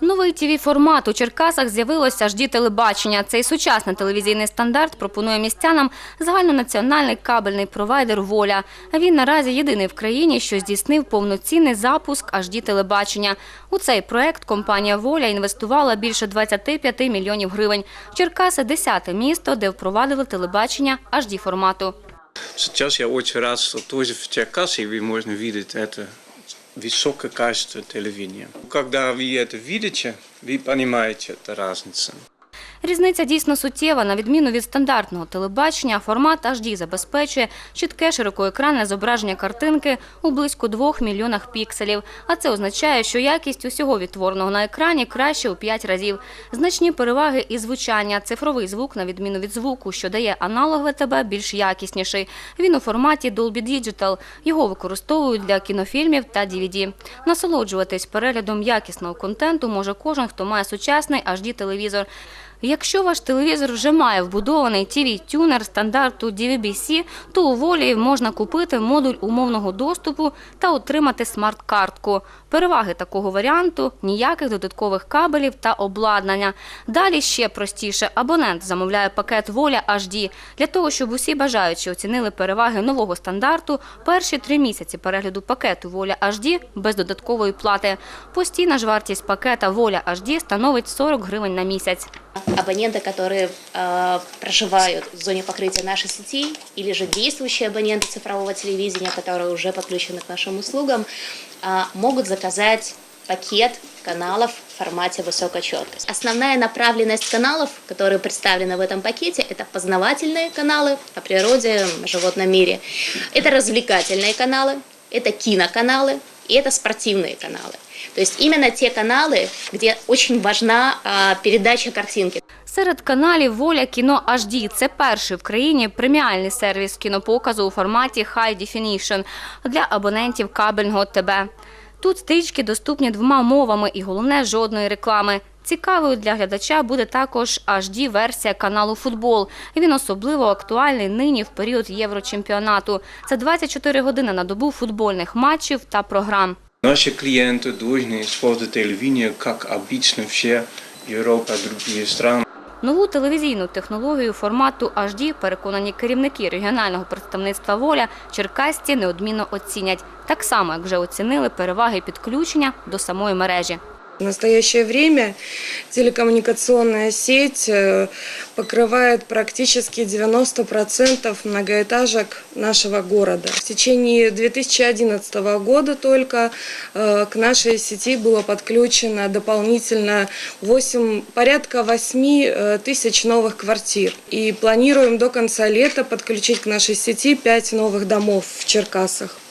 Новий тв формат у Черкасах з'явилося HD телебачення. Цей сучасний телевізійний стандарт пропонує містянам загальнонаціональний кабельний провайдер Воля. Він наразі єдиний в країні, що здійснив повноцінний запуск HD телебачення. У цей проект компанія Воля інвестувала більше 25 мільйонів гривень. Черкаси – 10 місто, де впровадили телебачення HD формату. Сейчас я рад, что тоже в Черкассе вы можно видеть это высокое качество телевидения. Когда вы это видите, вы понимаете эту разницу. Різниця дійсно суттєва. На відміну від стандартного телебачення, формат HD забезпечує чітке широкоекранне зображення картинки у близько 2 мільйонах пікселів. А це означає, що якість усього відтвореного на екрані краще у 5 разів. Значні переваги і звучання. Цифровий звук, на відміну від звуку, що дає аналогове ТБ, більш якісніший. Він у форматі Dolby Digital. Його використовують для кінофільмів та DVD. Насолоджуватись переглядом якісного контенту може кожен, хто має сучасний HD-телевізор. Якщо ваш телевізор вже має вбудований TV-тюнер стандарту DVB-C, то у волі можна купити модуль умовного доступу та отримати смарт-картку. Переваги такого варіанту – ніяких додаткових кабелів та обладнання. Далі ще простіше. Абонент замовляє пакет «Воля HD». Для того, щоб усі бажаючі оцінили переваги нового стандарту, перші три місяці перегляду пакету «Воля HD» без додаткової плати. Постійна ж вартість пакета «Воля HD» становить 40 гривень на місяць. Абоненты, которые э, проживают в зоне покрытия нашей сети, или же действующие абоненты цифрового телевидения, которые уже подключены к нашим услугам, э, могут заказать пакет каналов в формате высокой четкости. Основная направленность каналов, которые представлены в этом пакете, это познавательные каналы о природе, животном мире. Это развлекательные каналы, это киноканалы и это спортивные каналы. То есть именно те каналы, где очень важна а, передача картинки. Серед каналів Воля кіно HD – це перший в країні преміальний сервіс кінопоказу у форматі High Definition для абонентів кабельного ТБ. Тут стрічки доступні двома мовами і головне жодної реклами. Цікавою для глядача буде також HD-версія каналу Футбол. Він особливо актуальний нині в період Єврочемпіонату. Це 24 години на добу футбольних матчів та програм. Наши клиенты должны использовать телевидение, как обычно все Европа, другие страны. Нову телевізійну технологію формату HD, переконані керівники регіонального представництва «Воля», черкасці неодмінно оцінять. Так само, як вже оцінили переваги підключення до самої мережі. В настоящее время телекоммуникационная сеть э, покрывает практически 90% многоэтажек нашего города. В течение 2011 года только э, к нашей сети было подключено дополнительно 8, порядка 8 э, тысяч новых квартир. И планируем до конца лета подключить к нашей сети 5 новых домов в Черкасах.